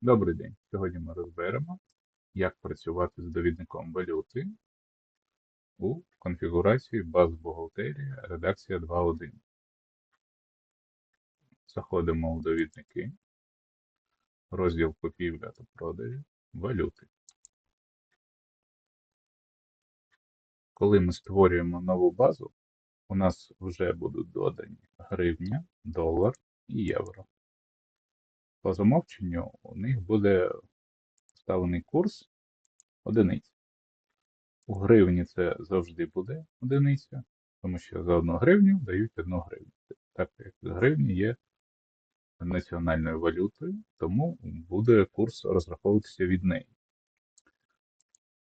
Добрий день. Сьогодні ми розберемо, як працювати з довідником валюти у конфігурації баз бухгалтерія редакція 2.1. Заходимо у довідники, розділ купівля та продажі, валюти. Коли ми створюємо нову базу, у нас вже будуть додані гривня, долар і євро. По замовченню у них буде вставлений курс одиниць. У гривні це завжди буде одиниця, тому що за одну гривню дають одну гривню. Так як гривні є національною валютою, тому буде курс розраховуватися від неї.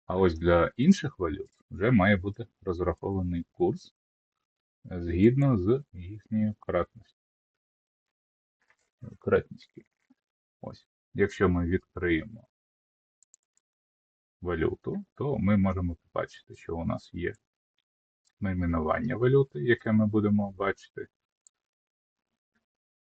А ось для інших валют вже має бути розрахований курс згідно з їхньою кратністю. Кратністю. Ось. Якщо ми відкриємо валюту, то ми можемо побачити, що у нас є найменування валюти, яке ми будемо бачити.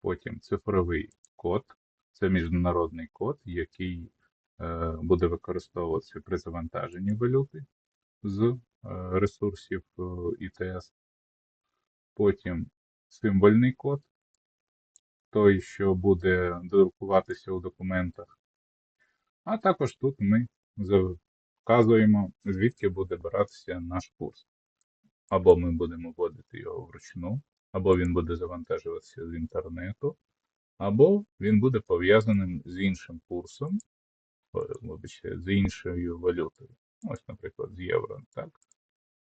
Потім цифровий код. Це міжнародний код, який е, буде використовуватися при завантаженні валюти з е, ресурсів е, ІТС. Потім символьний код, той, що буде друкуватися у документах. А також тут ми вказуємо, звідки буде братися наш курс. Або ми будемо вводити його вручну, або він буде завантажуватися з інтернету, або він буде пов'язаним з іншим курсом, вибачте, з іншою валютою. Ось, наприклад, з євро. так?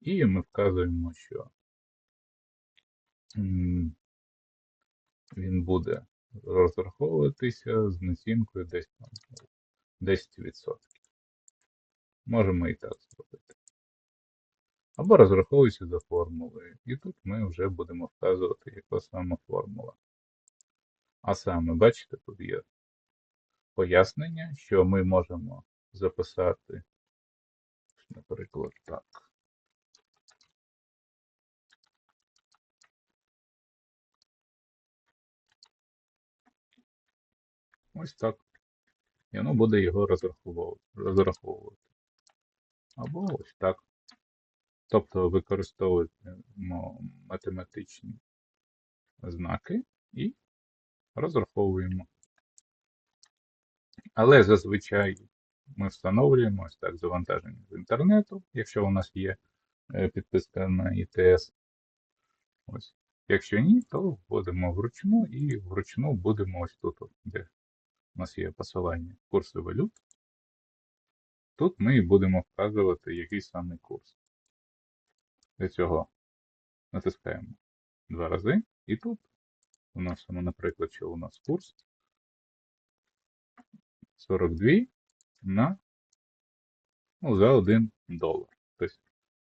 І ми вказуємо, що він буде розраховуватися з націнкою десь там 10%. Можемо і так зробити. Або розраховується за формулою. І тут ми вже будемо вказувати, яка саме формула. А саме, бачите, тут є пояснення, що ми можемо записати, наприклад, так. Ось так. І воно буде його розраховувати. Або ось так. Тобто використовуємо математичні знаки і розраховуємо. Але зазвичай ми встановлюємо ось так завантаження з інтернету, якщо у нас є е, підписка на ІТС. Ось. Якщо ні, то вводимо вручну і вручну будемо ось тут, де у нас є посилання курси валют. Тут ми будемо вказувати який саме курс. Для цього натискаємо два рази, і тут вносимо, наприклад, що у нас курс 42 на ну, за 1 долар.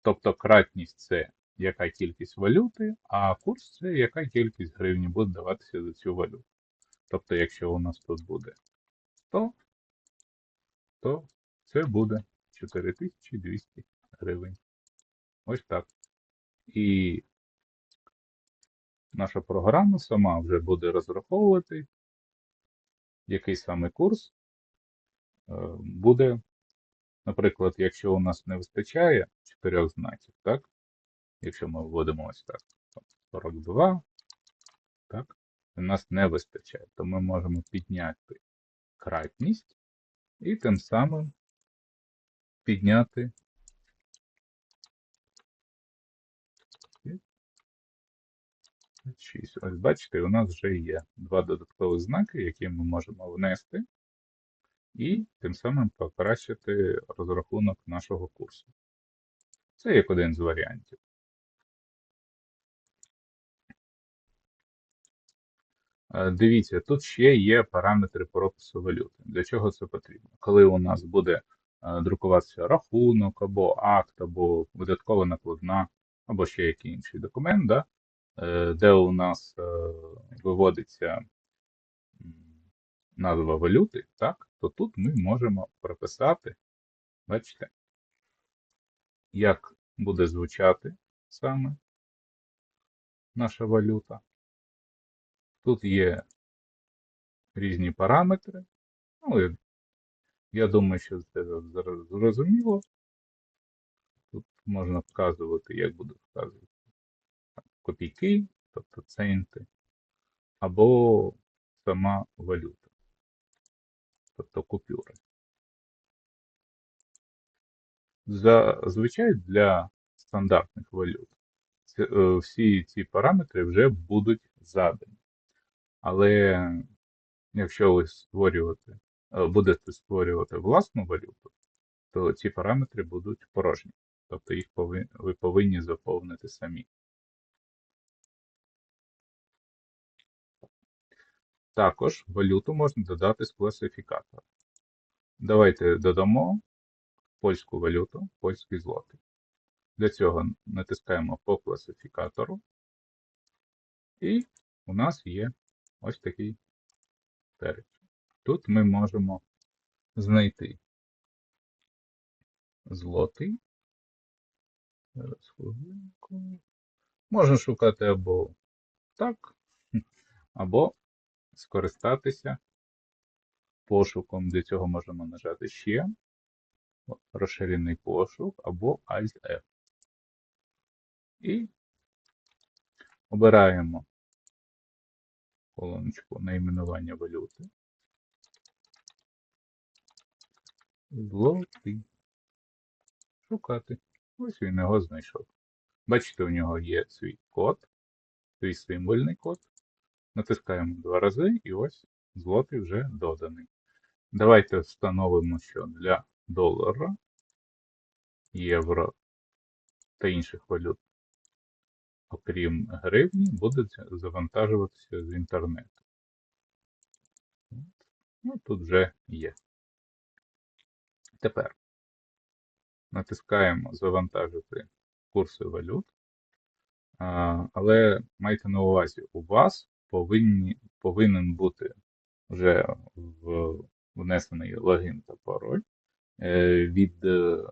Тобто кратність це яка кількість валюти, а курс це яка кількість гривні буде даватися за цю валюту. Тобто, якщо у нас тут буде 100, то це буде 4200 гривень. Ось так. І наша програма сама вже буде розраховувати, який саме курс е, буде. Наприклад, якщо у нас не вистачає чотирьох знаків, так? Якщо ми вводимо ось так, 42, так, нас не вистачає, то ми можемо підняти кратність і тим самим підняти Ось бачите, у нас вже є два додаткові знаки, які ми можемо внести, і тим самим покращити розрахунок нашого курсу. Це як один з варіантів. Дивіться, тут ще є параметри пропису валюти. Для чого це потрібно? Коли у нас буде е, друкуватися рахунок, або акт, або видаткова накладна, або ще який інший документ, да, е, де у нас виводиться назва валюти, так, то тут ми можемо прописати, бачите, як буде звучати саме наша валюта. Тут є різні параметри, Ну, я думаю, що це зрозуміло. Тут можна вказувати, як буду вказувати копійки, тобто центи, або сама валюта, тобто купюри. Зазвичай для стандартних валют е, всі ці параметри вже будуть задані. Але якщо ви створювати, е, будете створювати власну валюту, то ці параметри будуть порожні. Тобто їх ви повинні заповнити самі. Також валюту можна додати з класифікатора. Давайте додамо польську валюту, польський злотий. Для цього натискаємо по класифікатору. І у нас є ось такий перець. Тут ми можемо знайти злотий. Можна шукати або так, або скористатися пошуком. Для цього можемо нажати ще розширений пошук або Alt-F. І обираємо колоночку найменування валюти. Злотий. Шукати. Ось він його знайшов. Бачите, у нього є свій код, свій символьний код. Натискаємо два рази, і ось злотий вже доданий. Давайте встановимо, що для долара, євро та інших валют, окрім гривні, будуть завантажуватися з інтернету. Ну, тут вже є. Тепер натискаємо завантажити курси валют. Але майте на увазі, у вас повинні, повинен бути вже внесений логін та пароль е, від е,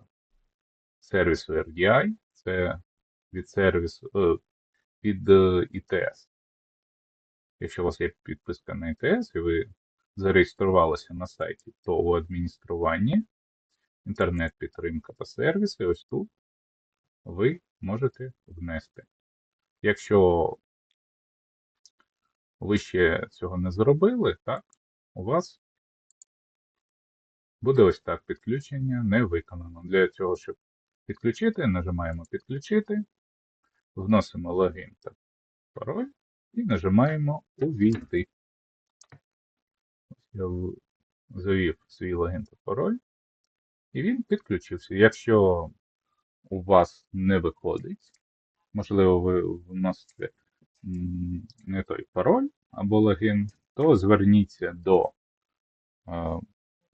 сервісу RDI, це від сервісу від е, Якщо у вас є підписка на ITS і ви зареєструвалися на сайті, то у адмініструванні інтернет-підтримка та сервіси, ось тут ви можете внести. Якщо ви ще цього не зробили, так, у вас буде ось так підключення не виконано. Для цього, щоб підключити, нажимаємо підключити, вносимо логін та пароль і нажимаємо увійти. Я завів свій логін та пароль, і він підключився. Якщо у вас не виходить, можливо, ви вносите не той пароль або логін, то зверніться до е,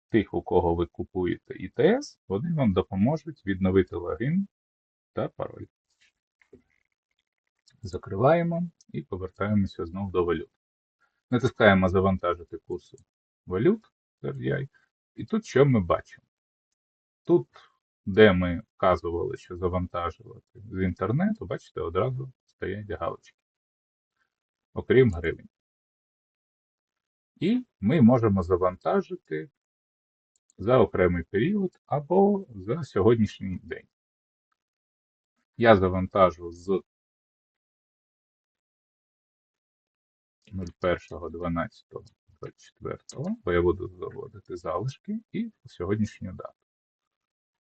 тих, у кого ви купуєте ІТС, вони вам допоможуть відновити логін та пароль. Закриваємо і повертаємося знову до валют. Натискаємо завантажити курси валют RDI. І тут що ми бачимо? Тут, де ми вказували, що завантажувати з інтернету, бачите, одразу стоять галочки, окрім гривень. І ми можемо завантажити за окремий період або за сьогоднішній день. Я завантажу з 01.12.24, бо я буду заводити залишки і сьогоднішню дату.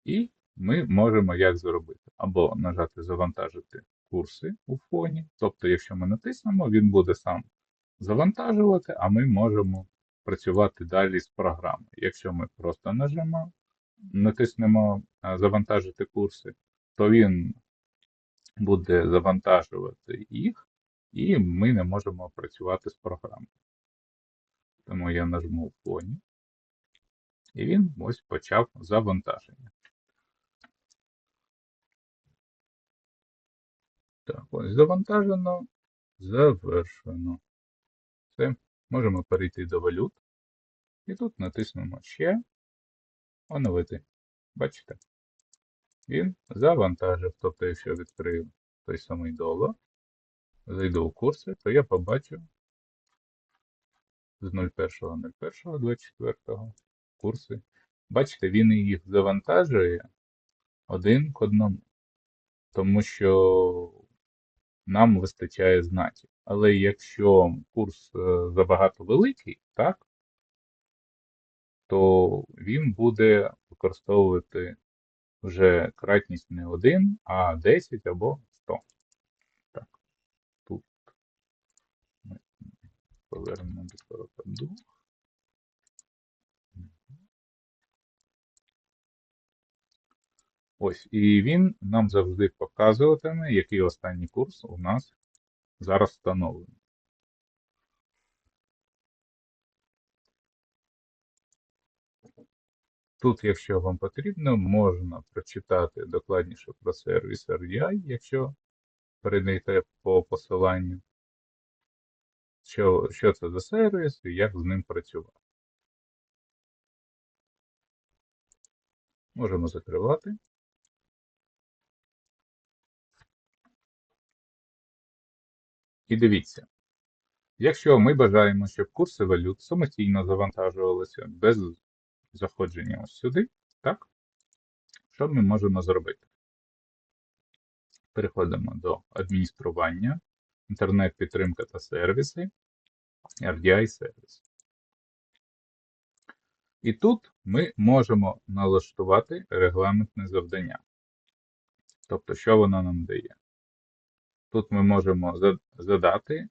І ми можемо як зробити? Або нажати завантажити курси у фоні. Тобто, якщо ми натиснемо, він буде сам завантажувати, а ми можемо працювати далі з програмою. Якщо ми просто нажмемо, натиснемо завантажити курси, то він буде завантажувати їх, і ми не можемо працювати з програмою. Тому я нажму фоні, і він ось почав завантаження. Так, ось завантажено, завершено. Все, можемо перейти до валют. І тут натиснемо ще оновити. Бачите? Він завантажив. Тобто, якщо відкрию той самий долар, зайду у курси, то я побачу з 01.01.24 курси. Бачите, він їх завантажує один к одному, тому що нам вистачає знаків. Але якщо курс е, забагато великий, так, то він буде використовувати вже кратність не 1, а 10 або 100. Так, тут ми повернемо до 42. Ось, і він нам завжди показуватиме, який останній курс у нас зараз встановлений. Тут, якщо вам потрібно, можна прочитати докладніше про сервіс RDI, якщо перейдете по посиланню, що, що це за сервіс і як з ним працювати. Можемо закривати. І дивіться, якщо ми бажаємо, щоб курси валют самостійно завантажувалися без заходження ось сюди, так? Що ми можемо зробити? Переходимо до адміністрування, інтернет-підтримка та сервіси, RDI сервіс. І тут ми можемо налаштувати регламентне завдання. Тобто, що воно нам дає? Тут ми можемо задати,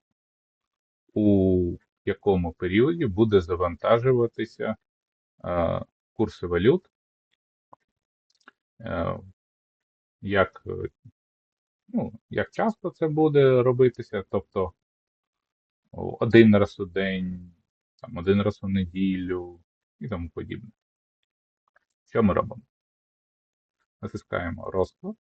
у якому періоді буде завантажуватися е, курси валют, е, як, ну, як часто це буде робитися, тобто один раз у день, там, один раз у неділю і тому подібне. Що ми робимо? Натискаємо розклад.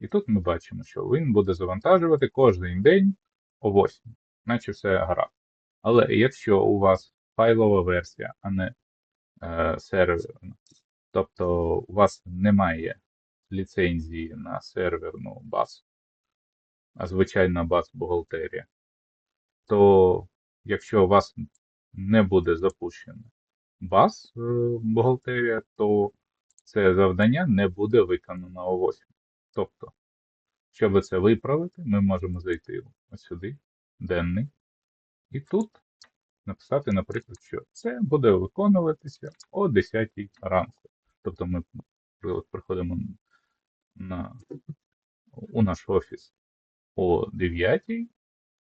І тут ми бачимо, що він буде завантажувати кожен день о 8, наче все гаразд. Але якщо у вас файлова версія, а не е, серверна, тобто у вас немає ліцензії на серверну базу, а звичайна баз бухгалтерія, то якщо у вас не буде запущено баз е, бухгалтерія, то це завдання не буде виконано о 8. Тобто, щоб це виправити, ми можемо зайти ось сюди, денний, і тут написати, наприклад, що це буде виконуватися о 10 ранку. Тобто ми приходимо на, у наш офіс о 9,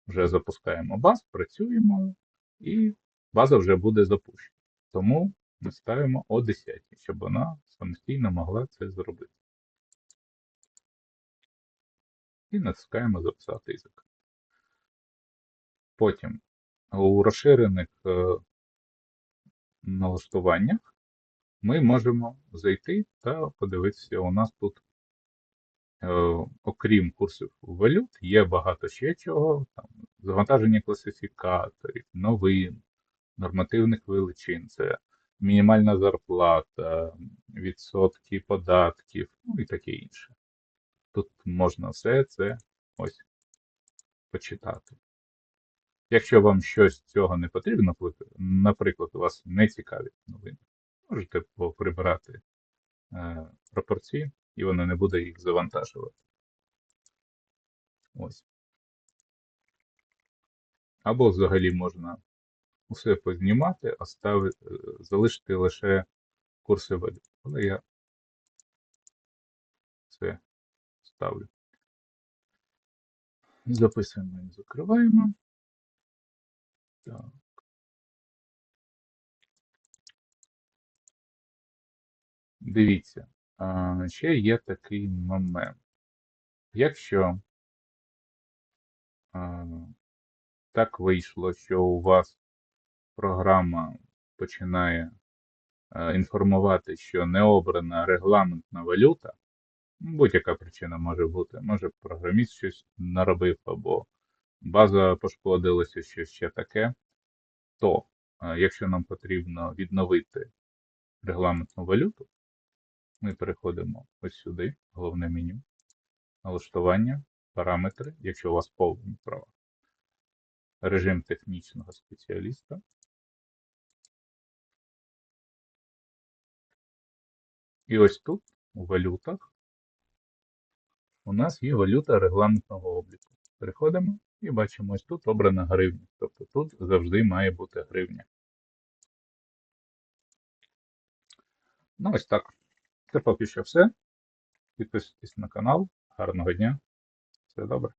вже запускаємо баз, працюємо, і база вже буде запущена. Тому ми ставимо о 10, щоб вона самостійно могла це зробити. І натискаємо Записати язик. Потім у розширених е, налаштуваннях ми можемо зайти та подивитися, у нас тут, окрім курсів валют, є багато ще чого. Там, Завантаження класифікаторів, новин, нормативних величин, це мінімальна зарплата, відсотки податків, ну і таке інше. Тут можна все це ось почитати. Якщо вам щось цього не потрібно, наприклад, у вас не цікаві новини, можете прибирати е, пропорції, і воно не буде їх завантажувати. Ось. Або взагалі можна усе познімати, оставити, е, залишити лише курси валют. Але я це ставлю. Записуємо і закриваємо. Так. Дивіться, ще є такий момент. Якщо так вийшло, що у вас програма починає інформувати, що не обрана регламентна валюта, Будь-яка причина може бути. Може програміст щось наробив, або база пошкодилася, що ще таке. То, якщо нам потрібно відновити регламентну валюту, ми переходимо ось сюди, головне меню, налаштування, параметри, якщо у вас повні права. режим технічного спеціаліста. І ось тут, у валютах, у нас є валюта регламентного обліку. Переходимо і бачимо, ось тут обрана гривня. Тобто тут завжди має бути гривня. Ну, ось так. Це поки що все. Підписуйтесь на канал. Гарного дня. Все добре.